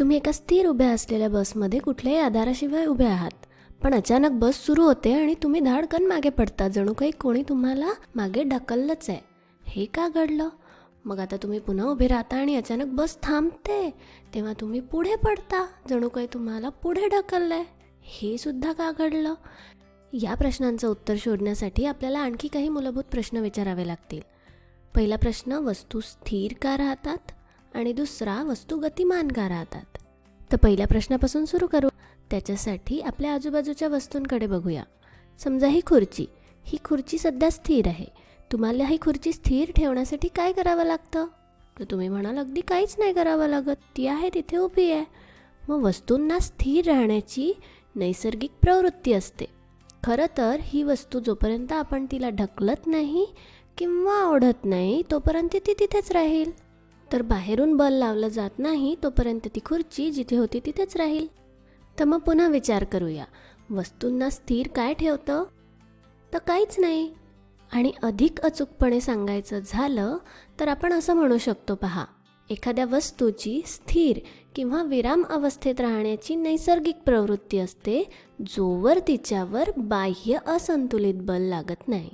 तुम्ही एका स्थिर उभ्या असलेल्या बसमध्ये कुठल्याही आधाराशिवाय उभे आहात. पण अचानक बस सुरू होते आणि तुम्ही धाडकन मागे पडता जणू काही कोणी तुम्हाला मागे ढकललंच आहे. हे का घडलं? मग आता तुम्ही पुन्हा उभे राहता आणि अचानक बस थांबते तेव्हा तुम्ही पुढे पडता जणू काही तुम्हाला पुढे ढकललंय. हे सुद्धा का घडलं? या प्रश्नांचं उत्तर शोधण्यासाठी आपल्याला आणखी काही मूलभूत प्रश्न विचारावे लागतील. पहिला प्रश्न वस्तू स्थिर का राहतात? आणि दुसरा वस्तू गतिमान का राहतात तर पहिल्या प्रश्नापासून सुरू करू. त्याच्यासाठी आपल्या आजूबाजूच्या वस्तूंकडे बघूया. समजा ही खुर्ची. ही खुर्ची सध्या स्थिर आहे. तुम्हाला ही खुर्ची स्थिर ठेवण्यासाठी काय करावं लागतं? तर तुम्ही म्हणाल अगदी काहीच नाही करावं लागत. ती आहे तिथे उभी आहे. मग वस्तूंना स्थिर राहण्याची नैसर्गिक प्रवृत्ती असते. खरं तर ही वस्तू जोपर्यंत आपण तिला ढकलत नाही किंवा ओढत नाही तोपर्यंत ती तिथेच राहील. तर बाहेरून बल लावलं जात नाही तोपर्यंत ती खुर्ची जिथे होती तिथेच राहील. तर मग पुन्हा विचार करूया. वस्तूंना स्थिर काय ठेवतं? तर काहीच नाही. आणि अधिक अचूकपणे सांगायचं झालं तर आपण असं म्हणू शकतो पहा. एखाद्या वस्तूची स्थिर किंवा विराम अवस्थेत राहण्याची नैसर्गिक प्रवृत्ती असते जोवर तिच्यावर बाह्य असंतुलित बल लागत नाही.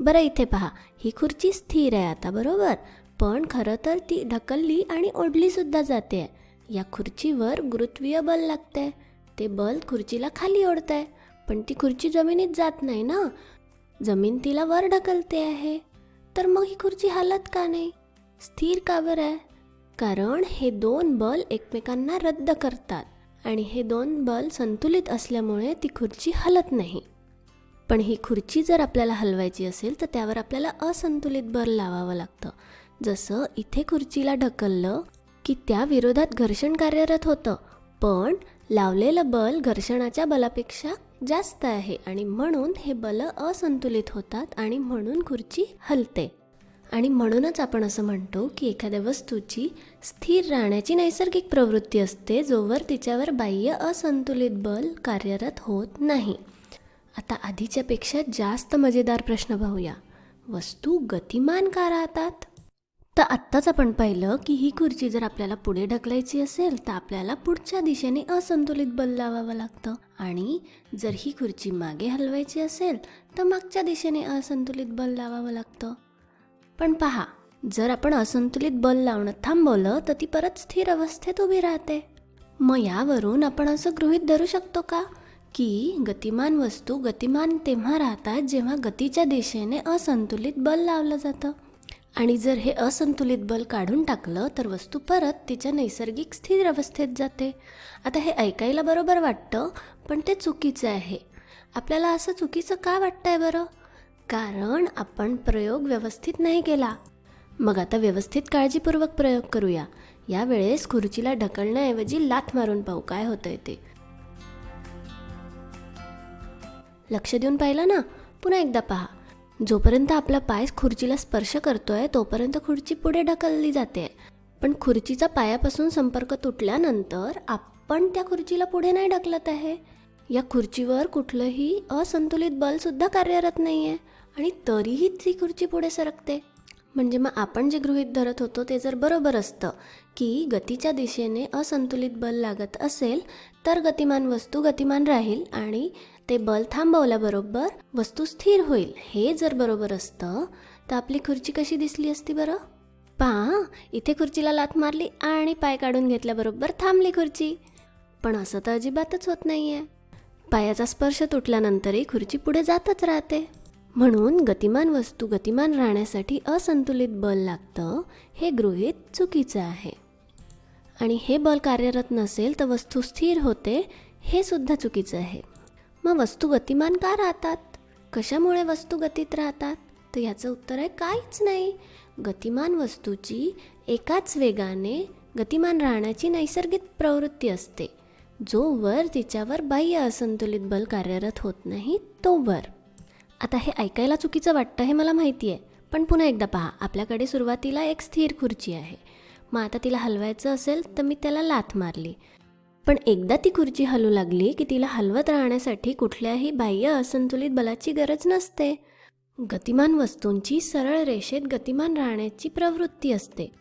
बरं इथे पहा. ही खुर्ची स्थिर आहे आता बरोबर? पण खरं तर ती ढकलली आणि ओढलीसुद्धा जाते. या खुर्चीवर गुरुत्वीय बल लागतंय. ते बल खुर्चीला खाली ओढतंय. पण ती खुर्ची जमिनीत जात नाही ना. जमीन तिला वर ढकलते आहे. तर मग ही खुर्ची हालत का नाही? स्थिर का बरं आहे? कारण हे दोन बल एकमेकांना रद्द करतात. आणि हे दोन बल संतुलित असल्यामुळे ती खुर्ची हलत नाही. पण ही खुर्ची जर आपल्याला हलवायची असेल तर त्यावर आपल्याला असंतुलित बल लावावं लागतं. जसं इथे खुर्चीला ढकललं की त्या विरोधात घर्षण कार्यरत होतं. पण लावलेलं बल घर्षणाच्या बलापेक्षा जास्त आहे आणि म्हणून हे बल असंतुलित होतात आणि म्हणून खुर्ची हलते. आणि म्हणूनच आपण असं म्हणतो की एखाद्या वस्तूची स्थिर राहण्याची नैसर्गिक प्रवृत्ती असते जोवर तिच्यावर बाह्य असंतुलित बल कार्यरत होत नाही. आता आधीच्यापेक्षा जास्त मजेदार प्रश्न पाहूया. वस्तू गतिमान का राहतात? तर आत्ताच आपण पाहिलं की ही खुर्ची जर आपल्याला पुढे ढकलायची असेल तर आपल्याला पुढच्या दिशेने असंतुलित बल लावावं लागतं. आणि जर ही खुर्ची मागे हलवायची असेल तर मागच्या दिशेने असंतुलित बल लावावं लागतं. पण पहा जर आपण असंतुलित बल लावणं थांबवलं तर ती परत स्थिर अवस्थेत उभी राहते. मग यावरून आपण असं गृहीत धरू शकतो का? की गतिमान वस्तू गतिमान तेव्हा राहतात जेव्हा गतीच्या दिशेने असंतुलित बल लावलं जातं. आणि जर हे असंतुलित बल काढून टाकलं तर वस्तू परत तिच्या नैसर्गिक स्थिर अवस्थेत जाते. आता हे ऐकायला बरोबर वाटतं पण ते चुकीचं आहे. आपल्याला असं चुकीचं का वाटतंय बरं? कारण आपण प्रयोग व्यवस्थित नाही केला. मग आता व्यवस्थित काळजीपूर्वक प्रयोग करूया. यावेळेस खुर्चीला ढकलण्याऐवजी लाथ मारून पाहू काय होतंय ते. लक्ष देऊन पाहिलं ना? पुन्हा एकदा पहा. जोपर्यंत आपला पाय खुर्चीला स्पर्श करतोय तोपर्यंत खुर्ची पुढे ढकलली जाते. पण खुर्चीचा पायापासून संपर्क तुटल्यानंतर आपण त्या खुर्चीला पुढे नाही ढकलत आहे. या खुर्चीवर कुठलंही असंतुलित बलसुद्धा कार्यरत नाही आहे आणि तरीही ती खुर्ची पुढे सरकते. म्हणजे मग आपण जे गृहित धरत होतो ते जर बरोबर असतं की गतीच्या दिशेने असंतुलित बल लागत असेल तर गतिमान वस्तू गतिमान राहील आणि ते बल थांबवल्याबरोबर वस्तू स्थिर होईल. हे जर बरोबर असतं तर आपली खुर्ची कशी दिसली असती बरं? पहा इथे खुर्चीला लाथ मारली आणि पाय काढून घेतल्याबरोबर थांबली खुर्ची. पण असं तर अजिबातच होत नाही आहे पायाचा स्पर्श तुटल्यानंतरही खुर्ची पुढे जातच राहते. म्हणून गतिमान वस्तू गतिमान राहण्यासाठी असंतुलित बल लागतं हे गृहित चुकीचं आहे. आणि हे बल कार्यरत नसेल तर वस्तू स्थिर होते हे सुद्धा चुकीचं आहे. मग वस्तू गतिमान का राहतात? कशामुळे वस्तू गतीत राहतात? तर याचं उत्तर आहे काहीच नाही. गतिमान वस्तूची एकाच वेगाने गतिमान राहण्याची नैसर्गिक प्रवृत्ती असते. जोवर तिच्यावर बाह्य असंतुलित बल कार्यरत होत नाही तोवर आता हे ऐकायला चुकीचं वाटतं हे मला माहिती आहे. पण पुन्हा एकदा पहा आपल्याकडे सुरुवातीला एक स्थिर खुर्ची आहे. मग आता तिला हलवायचं असेल तर मी त्याला लाथ मारली. पण एकदा ती खुर्ची हलू लागली की तिला हलवत राहण्यासाठी कुठल्याही बाह्य असंतुलित बलाची गरज नसते. गतिमान वस्तूंची सरळ रेषेत गतिमान राहण्याची प्रवृत्ती असते.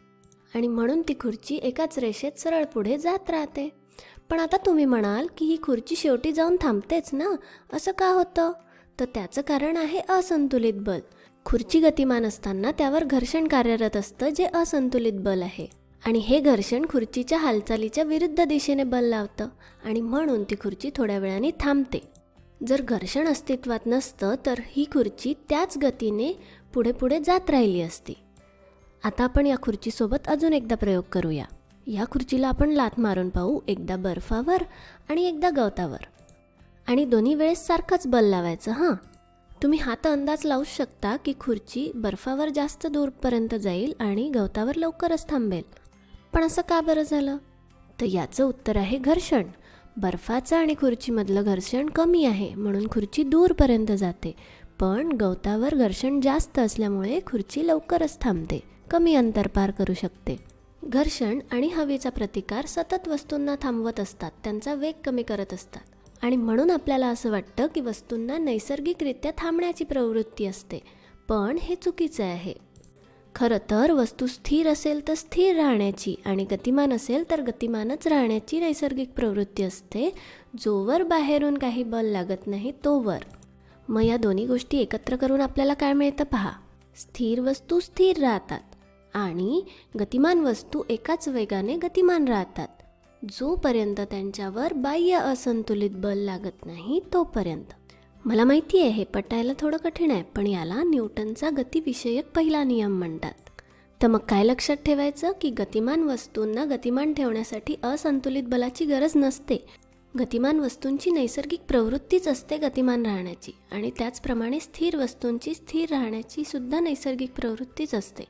आणि म्हणून ती खुर्ची एकाच रेषेत सरळ पुढे जात राहते. पण आता तुम्ही म्हणाल की ही खुर्ची शेवटी जाऊन थांबतेच ना? असं का होतं? तर त्याचं कारण आहे असंतुलित बल. खुर्ची गतिमान असताना त्यावर घर्षण कार्यरत असतं जे असंतुलित बल आहे. आणि हे घर्षण खुर्चीच्या हालचालीच्या विरुद्ध दिशेने बल लावतं आणि म्हणून ती खुर्ची थोड्या वेळाने थांबते. जर घर्षण अस्तित्वात नसतं तर ही खुर्ची त्याच गतीने पुढे पुढे जात राहिली असती. आता आपण या खुर्चीसोबत अजून एकदा प्रयोग करूया. या खुर्चीला आपण लात मारून पाहू एकदा बर्फावर आणि एकदा गवतावर. आणि दोन्ही वेळेस सारखंच बल लावायचं हां? तुम्ही हात अंदाज लावू शकता की खुर्ची बर्फावर जास्त दूरपर्यंत जाईल आणि गवतावर लवकरच थांबेल. पण असं का बरं झालं? तर याचं उत्तर आहे घर्षण. बर्फाचं आणि खुर्चीमधलं घर्षण कमी आहे म्हणून खुर्ची दूरपर्यंत जाते. पण गवतावर घर्षण जास्त असल्यामुळे खुर्ची लवकरच थांबते कमी अंतर पार करू शकते. घर्षण आणि हवेचा प्रतिकार सतत वस्तूंना थांबवत असतात त्यांचा वेग कमी करत असतात. आणि म्हणून आपल्याला असं वाटतं की वस्तूंना नैसर्गिकरित्या थांबण्याची प्रवृत्ती असते. पण हे चुकीचं आहे. खरं तर वस्तू स्थिर असेल तर स्थिर राहण्याची आणि गतिमान असेल तर गतिमानच राहण्याची नैसर्गिक प्रवृत्ती असते. जोवर बाहेरून काही बल लागत नाही तोवर. मग या दोन्ही गोष्टी एकत्र करून आपल्याला काय मिळतं पहा. स्थिर वस्तू स्थिर राहतात आणि गतिमान वस्तू एकाच वेगाने गतिमान राहतात. जोपर्यंत त्यांच्यावर बाह्य असंतुलित बल लागत नाही तोपर्यंत. मला माहिती आहे हे पटायला थोडं कठीण आहे पण याला न्यूटनचा गतिविषयक पहिला नियम म्हणतात. तर मग काय लक्षात ठेवायचं की गतिमान वस्तूंना गतिमान ठेवण्यासाठी असंतुलित बलाची गरज नसते. गतिमान वस्तूंची नैसर्गिक प्रवृत्तीच असते गतिमान राहण्याची आणि त्याचप्रमाणे स्थिर वस्तूंची स्थिर राहण्याची सुद्धा नैसर्गिक प्रवृत्तीच असते.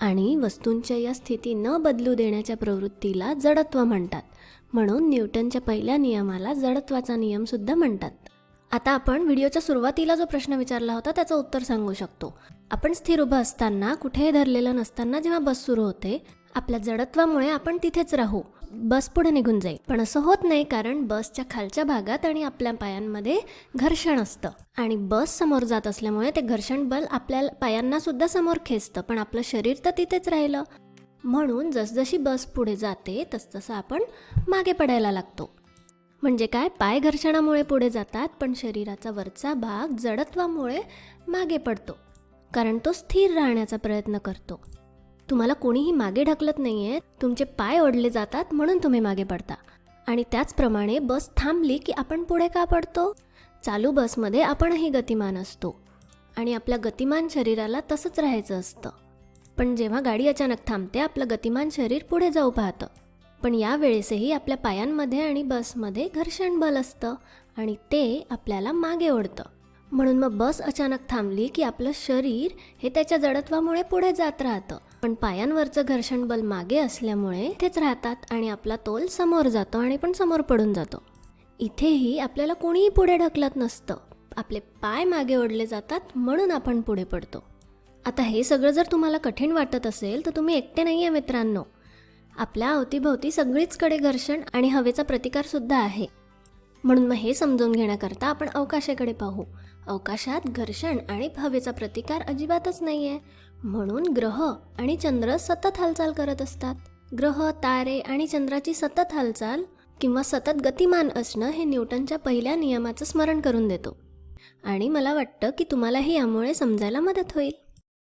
आणि वस्तूंच्या या स्थिती न बदलू देण्याच्या प्रवृत्तीला जडत्व म्हणतात. म्हणून न्यूटनच्या पहिल्या नियमाला जडत्वाचा नियमसुद्धा म्हणतात. आता आपण व्हिडिओच्या सुरुवातीला जो प्रश्न विचारला होता त्याचं उत्तर सांगू शकतो. आपण स्थिर उभं असताना कुठेही धरलेलं नसताना जेव्हा बस सुरू होते आपल्या जडत्वामुळे आपण तिथेच राहू. बस पुढे निघून जाईल. पण असं होत नाही कारण बसच्या खालच्या भागात आणि आपल्या पायांमध्ये घर्षण असतं. आणि बस समोर जात असल्यामुळे ते घर्षण बल आपल्या पायांना सुद्धा समोर खेचतं पण आपलं शरीर तर तिथेच राहिलं. म्हणून जसजशी बस पुढे जाते तसतसं आपण मागे पडायला लागतो. म्हणजे काय? पाय घर्षणामुळे पुढे जातात पण शरीराचा वरचा भाग जडत्वामुळे मागे पडतो कारण तो स्थिर राहण्याचा प्रयत्न करतो. तुम्हाला कोणीही मागे ढकलत नाही आहे तुमचे पाय ओढले जातात म्हणून तुम्ही मागे पडता. आणि त्याचप्रमाणे बस थांबली की आपण पुढे का पडतो? चालू बसमध्ये आपणही गतिमान असतो. आणि आपल्या गतिमान शरीराला तसंच राहायचं असतं. पण जेव्हा गाडी अचानक थांबते आपलं गतिमान शरीर पुढे जाऊ पाहतं. पण या वेळेसही आपल्या पायांमध्ये आणि बसमध्ये घर्षण बल असतं आणि ते आपल्याला मागे ओढतं. म्हणून मग बस अचानक थांबली की आपलं शरीर हे त्याच्या जडत्वामुळे पुढे जात राहतं. पण पायांवरचं घर्षण बल मागे असल्यामुळे तेच राहतात आणि आपला तोल समोर जातो आणि पण समोर पडून जातो. इथेही आपल्याला कोणीही पुढे ढकलत नसतं. आपले पाय मागे ओढले जातात म्हणून आपण पुढे पडतो. आता हे सगळं जर तुम्हाला कठीण वाटत असेल तर तुम्ही एकटे नाही आहे मित्रांनो. आपल्या अवतीभोवती सगळीचकडे घर्षण आणि हवेचा प्रतिकारसुद्धा आहे. म्हणून मग हे समजून घेण्याकरता आपण अवकाशाकडे पाहू. अवकाशात घर्षण आणि हवेचा प्रतिकार अजिबातच नाही आहे म्हणून ग्रह आणि चंद्र सतत हालचाल करत असतात. ग्रह तारे आणि चंद्राची सतत हालचाल किंवा सतत गतिमान असणं हे न्यूटनच्या पहिल्या नियमाचं स्मरण करून देतो. आणि मला वाटतं की तुम्हालाही यामुळे समजायला मदत होईल.